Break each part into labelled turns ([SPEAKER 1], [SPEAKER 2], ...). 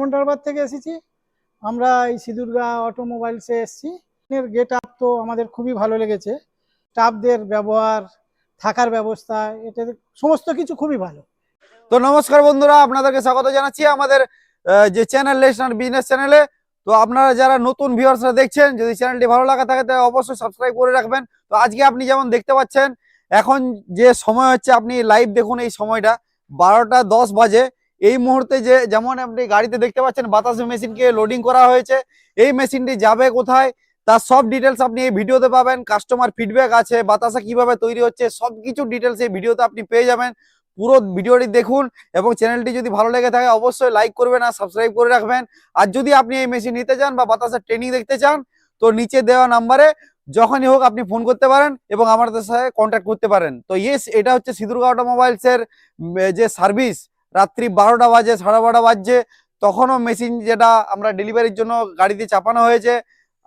[SPEAKER 1] মন্ডারবার থেকে এসেছি। আমরা এই সিঁদুরগা অটোমোবাইলসে এসেছি। এর গেট আপ তো আমাদের খুবই ভালো লেগেছে। স্টাফদের ব্যবহার, থাকার ব্যবস্থা এটা সমস্ত কিছু খুবই ভালো।
[SPEAKER 2] তো নমস্কার বন্ধুরা, আপনাদেরকে স্বাগত জানাচ্ছি আমাদের যে চ্যানেল লেসনার বিজনেস চ্যানেলে। তো আপনারা যারা নতুন ভিউয়ার্সরা দেখছেন, যদি চ্যানেলটি ভালো লাগা থাকে, তাহলে অবশ্যই সাবস্ক্রাইব করে রাখবেন। তো আজকে আপনি যেমন দেখতে পাচ্ছেন এখন যে সময় হচ্ছে, আপনি লাইভ দেখুন এই সময়টা। বারোটা দশ বাজে। এই মুহূর্তে যে যেমন আপনি গাড়িতে দেখতে পাচ্ছেন বাতাস মেশিনকে লোডিং করা হয়েছে। এই মেশিনটি যাবে কোথায়? তার সব ডিটেলস আপনি এই ভিডিওতে পাবেন। কাস্টমার ফিডব্যাক আছে, বাতাসা কীভাবে তৈরি হচ্ছে, সবকিছু ডিটেলস এই ভিডিওতে আপনি পেয়ে যাবেন। পুরো ভিডিওটি দেখুন এবং চ্যানেলটি যদি ভালো লেগে থাকে, অবশ্যই লাইক করবেন আর সাবস্ক্রাইব করে রাখবেন। আর যদি আপনি এই মেশিন নিতে চান বা বাতাসের ট্রেনিং দেখতে চান, তো নিচে দেওয়া নাম্বারে যখনই হোক আপনি ফোন করতে পারেন এবং আমাদের সাথে কন্ট্যাক্ট করতে পারেন। তো ইয়েস এটা হচ্ছে সিঁদুরগা অটোমোবাইলসের যে সার্ভিস রাত্রি বারোটা বাজে, সাড়ে বারোটা বাজছে, তখনও মেশিন যেটা আমরা ডেলিভারির জন্য গাড়িতে চাপানো হয়েছে।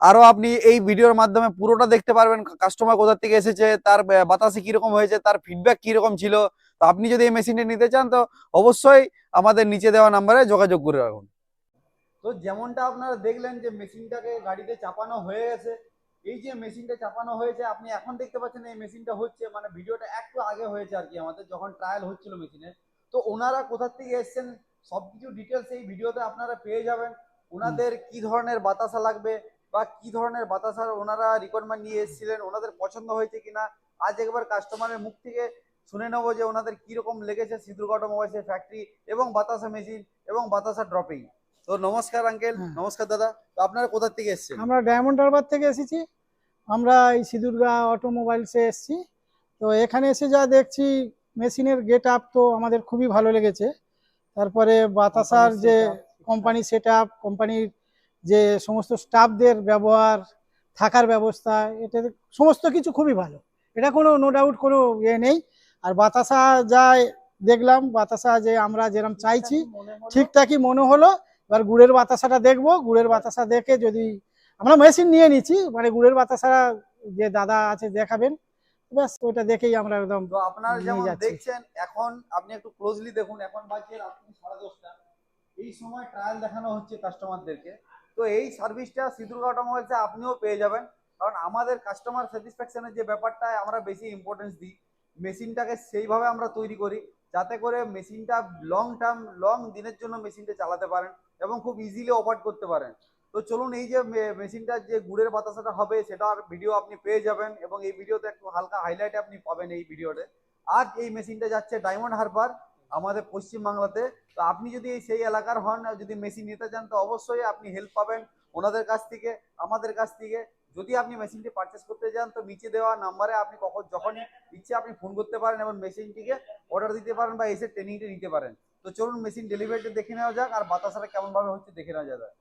[SPEAKER 2] আরও আপনি এই ভিডিওর মাধ্যমে পুরোটা দেখতে পারবেন কাস্টমার কোথা থেকে এসেছে, তার বাতাসে কীরকম হয়েছে, তার ফিডব্যাক কীরকম ছিল। তো আপনি যদি এই মেশিনটি নিতে চান, তো অবশ্যই আমাদের নিচে দেওয়া নাম্বারে যোগাযোগ করে রাখুন। তো যেমনটা আপনারা দেখলেন যে মেশিনটাকে গাড়িতে চাপানো হয়ে গেছে এই যে মেশিনটা চাপানো হয়েছে, আপনি এখন দেখতে পাচ্ছেন এই মেশিনটা হচ্ছে মানে ভিডিওটা একটু আগে হয়েছে আর কি আমাদের, যখন ট্রায়াল হচ্ছিল মেশিনের। তো ওনারা কোথা থেকে এসেছেন, সবকিছু ডিটেলস এই ভিডিওতে আপনারা পেয়ে যাবেন। ওনাদের কি ধরনের বাতাসা লাগবে বা কি ধরনের বাতাসার ওনারা রিকোয়ারমেন্ট নিয়ে এসেছিলেন, ওনাদের পছন্দ হয়েছে কিনা, আজ একবার কাস্টমারের মুখ থেকে শুনে নেব যে ওনাদের কীরকম লেগেছে সিঁদুরগা অটোমোবাইলসের ফ্যাক্টরি এবং বাতাসা মেশিন এবং বাতাসা ড্রপিং তো নমস্কার আঙ্কেল
[SPEAKER 1] হ্যাঁ।
[SPEAKER 2] নমস্কার দাদা। তো আপনারা কোথা থেকে এসেছেন?
[SPEAKER 1] আমরা ডায়মন্ড হারবার থেকে এসেছি। আমরা এই সিঁদুরগা অটোমোবাইলসে এসেছি। তো এখানে এসে যা দেখছি মেশিনের গেট আপ তো আমাদের খুবই ভালো লেগেছে। তারপরে বাতাসার যে কোম্পানি সেট আপ কোম্পানির যে সমস্ত স্টাফদের ব্যবহার থাকার ব্যবস্থা এটা সমস্ত কিছু খুবই ভালো। এটা কোনো নো ডাউট কোনো ইয়ে নেই। আর বাতাসা যা দেখলাম বাতাসা যে আমরা যেরকম চাইছি ঠিকঠাকই মনে হলো। এবার গুড়ের বাতাসাটা দেখব গুড়ের বাতাসা দেখে যদি আমরা মেশিন নিয়ে নিচ্ছি মানে গুড়ের বাতাসা যে দাদা আছে দেখাবেন ব্যাস ওইটা দেখেই আমরা একদম
[SPEAKER 2] তো আপনারা যেমন দেখছেন এখন আপনি একটু ক্লোজলি দেখুন এখন বাজছে রাত্রি সাড়ে দশটা। এই সময় ট্রায়াল দেখানো হচ্ছে কাস্টমারদেরকে তো এই সার্ভিসটা সিঁদুরগা অটোমোবাইলসে আপনিও পেয়ে যাবেন। কারণ আমাদের কাস্টমার স্যাটিসফ্যাকশনের যে ব্যাপারটা আমরা বেশি ইম্পর্টেন্স দিই মেশিনটাকে সেইভাবে আমরা তৈরি করি, যাতে করে মেশিনটা লং টার্ম লং দিনের জন্য মেশিনটা চালাতে পারেন এবং খুব ইজিলি অপারেট করতে পারেন। তো চলুন এই যে মেশিনটার যে গুড়ের বাতাসাটা হবে সেটার ভিডিও আপনি পেয়ে যাবেন এবং এই ভিডিওতে একটু হালকা হাইলাইট আপনি পাবেন এই ভিডিওতে আর এই মেশিনটা যাচ্ছে ডায়মন্ড হারবার আমাদের পশ্চিম বাংলাতে। তো আপনি যদি সেই এলাকার হন যদি মেশিন নিতে চান, তো অবশ্যই আপনি হেল্প পাবেন ওনাদের কাছ থেকে, আমাদের কাছ থেকে। যদি আপনি মেশিনটি পারচেস করতে চান তো নিচে দেওয়া নাম্বারে আপনি কখন যখনই ইচ্ছে আপনি ফোন করতে পারেন এবং মেশিনটিকে অর্ডার দিতে পারেন বা এসে ট্রেনিংটা নিতে পারেন তো চলুন মেশিন ডেলিভারিটা দেখে নেওয়া যাক আর বাতাসাটা কেমন ভাবে হচ্ছে দেখে নেওয়া যাক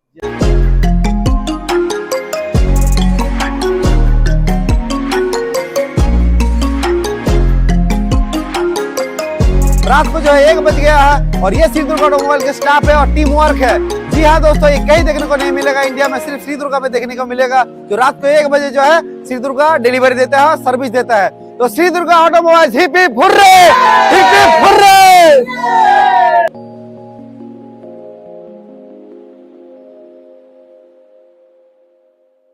[SPEAKER 2] रात को जो है एक बज गया है और ये श्री दुर्गा ऑटोमोबाइल के स्टाफ है और टीम वर्क है जी हाँ दोस्तों, ये कहीं देखने को नहीं मिलेगा। इंडिया में सिर्फ़ श्री दुर्गा में देखने को मिलेगा। जो रात को एक बजे जो है, श्री दुर्गा डिलीवरी देता है सर्विस देता है। तो Shri Durga automobile hip hip hurray! Hip hip hurray